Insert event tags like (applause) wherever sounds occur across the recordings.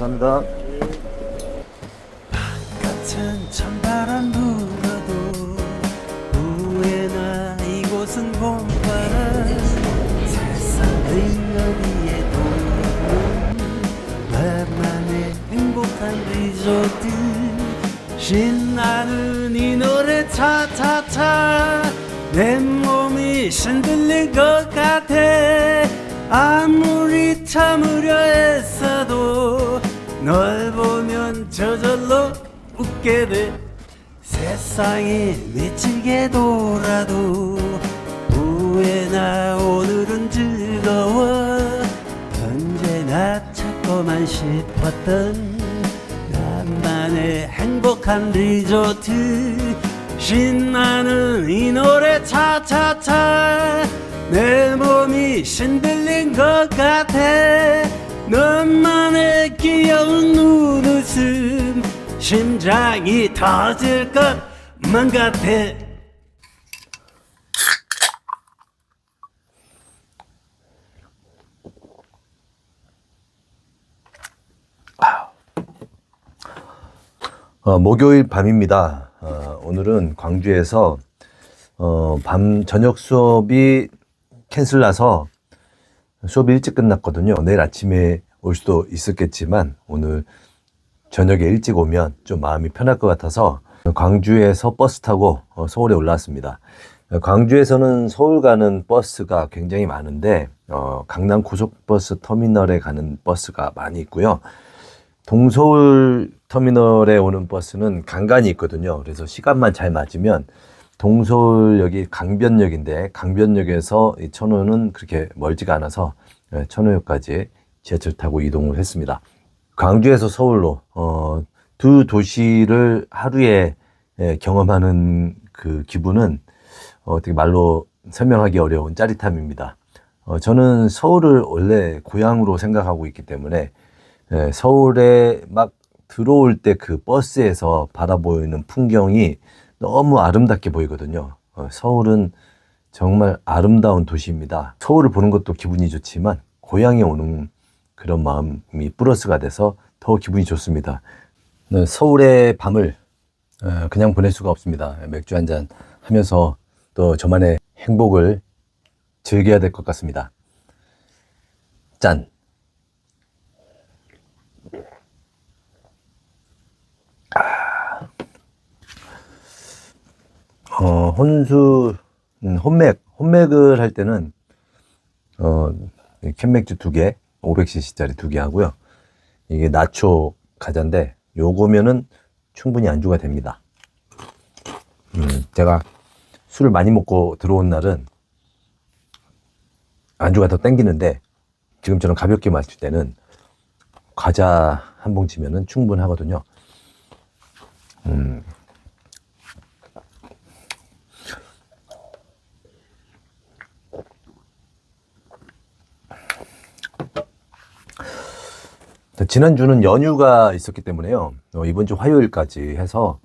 감사합니다. 같은 찬바람 불어도 후회나 이곳은 봄바람. 세상의 어디에도 만만의 행복한 리조트. 신나는 이 노래 차차차. 내 몸이 흔들릴 것 같아. 아무리 참으려 애써도 널 보면 저절로 웃게 돼. 세상이 미치게 돌아도 후회나 오늘은 즐거워. 언제나 찾고만 싶었던 나만의 행복한 리조트. 신나는 이 노래 차차차. 내 몸이 흔들린 것 같아 너만의 귀여운 눈웃음 심장이 터질 것만 같아 어, 목요일 밤입니다. 어, 오늘은 광주에서 어, 밤 저녁 수업이 캔슬 나서 수업이 일찍 끝났거든요. 내일 아침에 올 수도 있었겠지만 오늘 저녁에 일찍 오면 좀 마음이 편할 것 같아서 광주에서 버스 타고 어, 서울에 올라왔습니다. 어, 광주에서는 서울 가는 버스가 굉장히 많은데 어, 강남 고속버스 터미널에 가는 버스가 많이 있고요. 동서울 터미널에 오는 버스는 간간이 있거든요. 그래서 시간만 잘 맞으면 동서울역이 강변역인데 강변역에서 이 천호는 그렇게 멀지가 않아서 예, 천호역까지 지하철 타고 이동을 했습니다. 광주에서 서울로 어, 두 도시를 하루에 예, 경험하는 그 기분은 어, 어떻게 말로 설명하기 어려운 짜릿함입니다. 어, 저는 서울을 원래 고향으로 생각하고 있기 때문에 예, 서울에 막 들어올 때 그 버스에서 바라보이는 풍경이 너무 아름답게 보이거든요. 어, 서울은 정말 아름다운 도시입니다. 서울을 보는 것도 기분이 좋지만 고향에 오는 그런 마음이 플러스가 돼서 더 기분이 좋습니다. 네, 서울의 밤을 어, 그냥 보낼 수가 없습니다. 맥주 한 잔 하면서 또 저만의 행복을 즐겨야 될 것 같습니다. 짠! 어, 혼수, 음, 혼맥, 혼맥을 할 때는, 어, 이 캔맥주 두 개, 500cc짜리 두 개 하고요. 이게 나초 과자인데, 요거면은 충분히 안주가 됩니다. 음, 제가 술을 많이 먹고 들어온 날은 안주가 더 땡기는데, 지금처럼 가볍게 마실 때는 과자 한 봉지면은 충분하거든요. 음, 지난주는 연휴가 있었기 때문에요. 어, 이번 주 화요일까지 해서,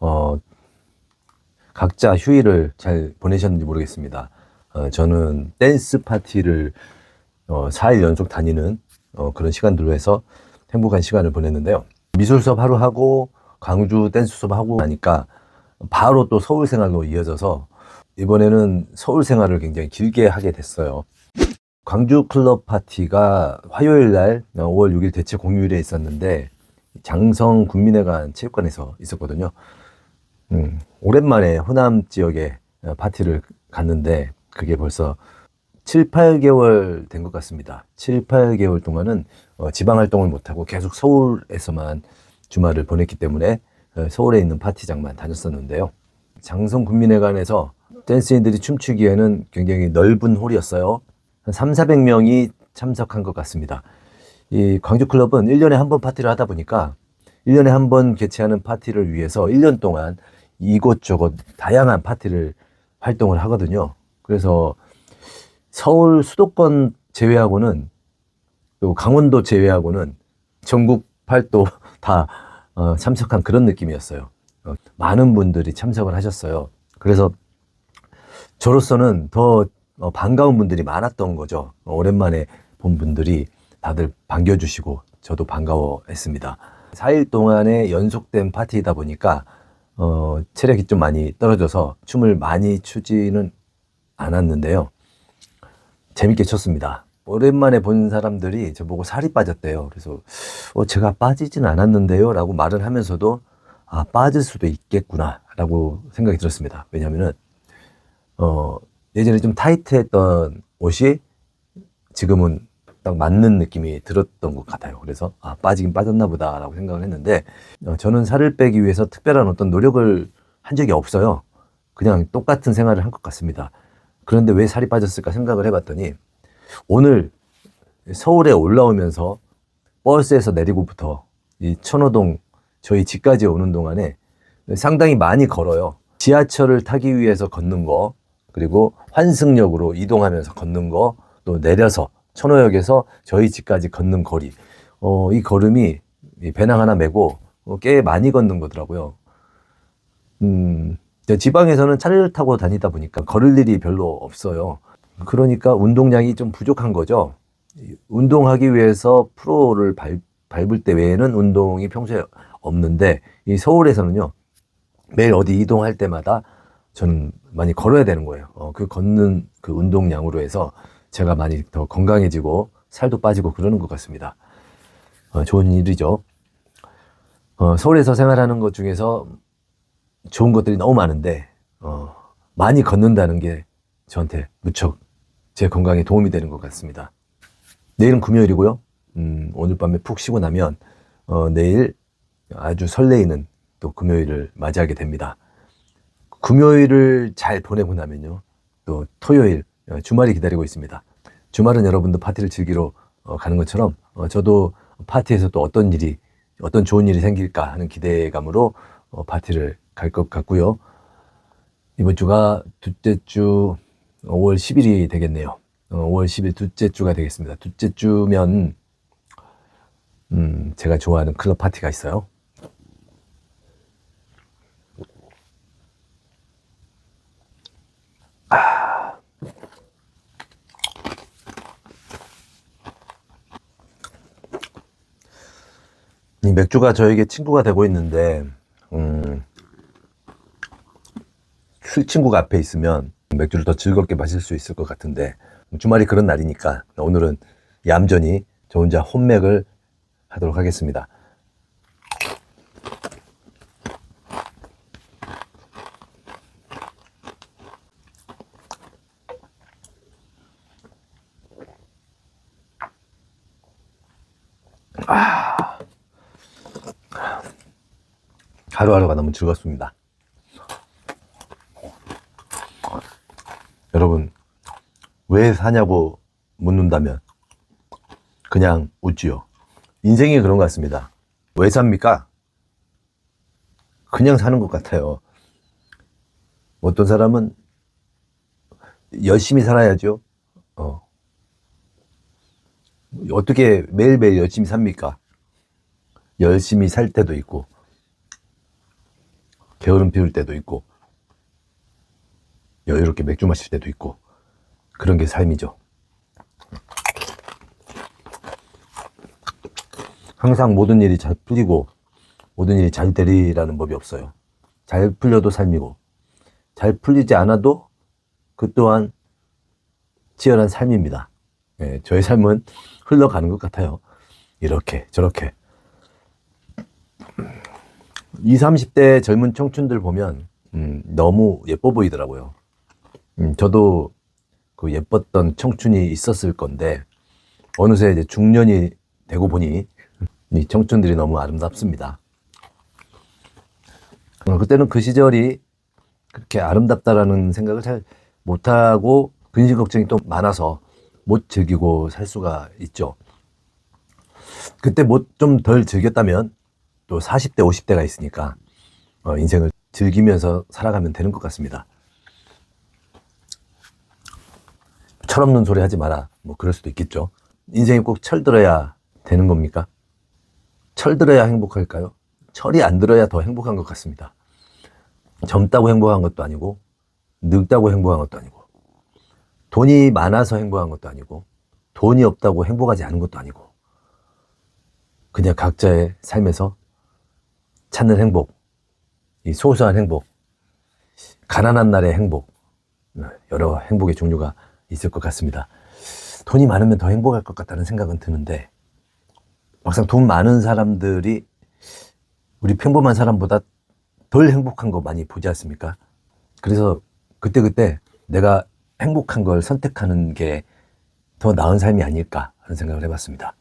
어, 각자 휴일을 잘 보내셨는지 모르겠습니다. 어, 저는 댄스 파티를 어, 4일 연속 다니는 어, 그런 시간들로 해서 행복한 시간을 보냈는데요. 미술 수업 하루 하고, 광주 댄스 수업 하고 나니까 바로 또 서울 생활로 이어져서 이번에는 서울 생활을 굉장히 길게 하게 됐어요. 광주 클럽 파티가 화요일 날 5월 6일 대체 공휴일에 있었는데 장성 국민회관 체육관에서 있었거든요. 음, 오랜만에 호남 지역에 어, 파티를 갔는데 그게 벌써 7, 8개월 된 것 같습니다. 7, 8개월 동안은 어, 지방 활동을 못하고 계속 서울에서만 주말을 보냈기 때문에 어, 서울에 있는 파티장만 다녔었는데요. 장성 국민회관에서 댄스인들이 춤추기에는 굉장히 넓은 홀이었어요. 한 3, 400명이 참석한 것 같습니다. 이 광주클럽은 1년에 한 번 파티를 하다 보니까 1년에 한 번 개최하는 파티를 위해서 1년 동안 이곳저곳 다양한 파티를 활동을 하거든요. 그래서 서울 수도권 제외하고는 또 강원도 제외하고는 전국 팔도 (laughs) 다 어, 참석한 그런 느낌이었어요. 어, 많은 분들이 참석을 하셨어요. 그래서 저로서는 더 어, 반가운 분들이 많았던 거죠. 어, 오랜만에 본 분들이 다들 반겨주시고 저도 반가워했습니다. 4일 동안의 연속된 파티이다 보니까 어, 체력이 좀 많이 떨어져서 춤을 많이 추지는 않았는데요. 재밌게 췄습니다. 오랜만에 본 사람들이 저보고 살이 빠졌대요. 그래서 어, 제가 빠지진 않았는데요. 라고 말을 하면서도 아, 빠질 수도 있겠구나. 라고 생각이 들었습니다. 왜냐면은, 어, 예전에 좀 타이트했던 옷이 지금은 딱 맞는 느낌이 들었던 것 같아요. 그래서 아, 빠지긴 빠졌나 보다라고 생각을 했는데 어, 저는 살을 빼기 위해서 특별한 어떤 노력을 한 적이 없어요. 그냥 똑같은 생활을 한 것 같습니다. 그런데 왜 살이 빠졌을까 생각을 해봤더니 오늘 서울에 올라오면서 버스에서 내리고부터 이 천호동 저희 집까지 오는 동안에 상당히 많이 걸어요. 지하철을 타기 위해서 걷는 거, 그리고 환승역으로 이동하면서 걷는 거, 또 내려서 천호역에서 저희 집까지 걷는 거리. 어, 이 걸음이 이 배낭 하나 메고 어, 꽤 많이 걷는 거더라고요. 음, 저 지방에서는 차를 타고 다니다 보니까 걸을 일이 별로 없어요. 그러니까 운동량이 좀 부족한 거죠. 이 운동하기 위해서 프로를 밟, 밟을 때 외에는 운동이 평소에 없는데 이 서울에서는요 매일 어디 이동할 때마다 저는 많이 걸어야 되는 거예요. 어, 그 걷는 그 운동량으로 해서 제가 많이 더 건강해지고 살도 빠지고 그러는 것 같습니다. 어, 좋은 일이죠. 어, 서울에서 생활하는 것 중에서 좋은 것들이 너무 많은데 어, 많이 걷는다는 게 저한테 무척 제 건강에 도움이 되는 것 같습니다. 내일은 금요일이고요. 음, 오늘 밤에 푹 쉬고 나면 어, 내일 아주 설레이는 또 금요일을 맞이하게 됩니다. 금요일을 잘 보내고 나면요. 또 토요일 어, 주말이 기다리고 있습니다. 주말은 여러분도 파티를 즐기러 어, 가는 것처럼 어, 저도 파티에서 또 어떤 일이 어떤 좋은 일이 생길까 하는 기대감으로 어, 파티를 갈 것 같고요. 이번 주가 둘째 주 5월 10일이 되겠네요. 어, 5월 10일 둘째 주가 되겠습니다. 둘째 주면 음, 제가 좋아하는 클럽 파티가 있어요. 이 맥주가 저에게 친구가 되고 있는데, 음, 술 친구가 앞에 있으면 맥주를 더 즐겁게 마실 수 있을 것 같은데, 주말이 그런 날이니까 오늘은 얌전히 저 혼자 혼맥을 하도록 하겠습니다. 하루하루가 너무 즐겁습니다. 여러분, 왜 사냐고 묻는다면 그냥 웃지요. 인생이 그런 것 같습니다. 왜 삽니까? 그냥 사는 것 같아요. 어떤 사람은 열심히 살아야죠. 어. 어떻게 매일매일 열심히 삽니까? 열심히 살 때도 있고, 게으름 피울 때도 있고, 여유롭게 맥주 마실 때도 있고, 그런 게 삶이죠. 항상 모든 일이 잘 풀리고, 모든 일이 잘 되리라는 법이 없어요. 잘 풀려도 삶이고, 잘 풀리지 않아도 그 또한 치열한 삶입니다. 예, 저의 삶은 흘러가는 것 같아요. 이렇게, 저렇게. 20, 30대 젊은 청춘들 보면, 음, 너무 예뻐 보이더라고요. 음, 저도 그 예뻤던 청춘이 있었을 건데, 어느새 이제 중년이 되고 보니, (laughs) 이 청춘들이 너무 아름답습니다. 어, 그때는 그 시절이 그렇게 아름답다라는 생각을 잘 못하고 근심 걱정이 또 많아서 못 즐기고 살 수가 있죠. 그때 못 좀 덜 즐겼다면 또 40대, 50대가 있으니까 어, 인생을 즐기면서 살아가면 되는 것 같습니다. 철없는 소리 하지 마라. 뭐 그럴 수도 있겠죠. 인생이 꼭 철들어야 되는 겁니까? 철들어야 행복할까요? 철이 안 들어야 더 행복한 것 같습니다. 젊다고 행복한 것도 아니고, 늙다고 행복한 것도 아니고, 돈이 많아서 행복한 것도 아니고, 돈이 없다고 행복하지 않은 것도 아니고, 그냥 각자의 삶에서 찾는 행복, 이 소소한 행복, 가난한 날의 행복, 네, 여러 행복의 종류가 있을 것 같습니다. 돈이 많으면 더 행복할 것 같다는 생각은 드는데, 막상 돈 많은 사람들이 우리 평범한 사람보다 덜 행복한 거 많이 보지 않습니까? 그래서 그때그때 내가 행복한 걸 선택하는 게 더 나은 삶이 아닐까 하는 생각을 해봤습니다.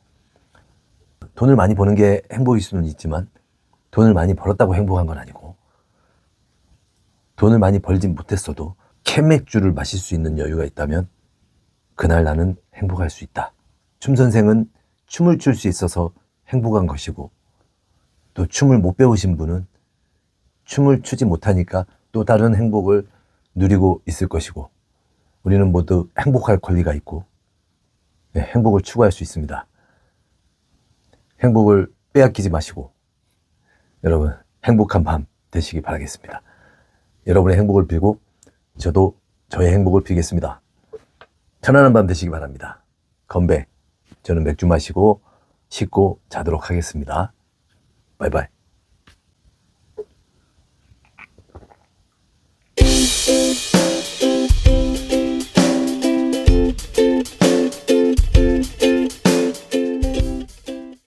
돈을 많이 버는 게 행복일 수는 있지만 돈을 많이 벌었다고 행복한 건 아니고 돈을 많이 벌진 못했어도 캔맥주를 마실 수 있는 여유가 있다면 그날 나는 행복할 수 있다. 춤 선생은 춤을 출 수 있어서 행복한 것이고 또 춤을 못 배우신 분은 춤을 추지 못하니까 또 다른 행복을 누리고 있을 것이고 우리는 모두 행복할 권리가 있고 네, 행복을 추구할 수 있습니다. 행복을 빼앗기지 마시고 여러분 행복한 밤 되시기 바라겠습니다. 여러분의 행복을 빌고 저도 저의 행복을 빌겠습니다. 편안한 밤 되시기 바랍니다. 건배. 저는 맥주 마시고 씻고 자도록 하겠습니다. 바이바이.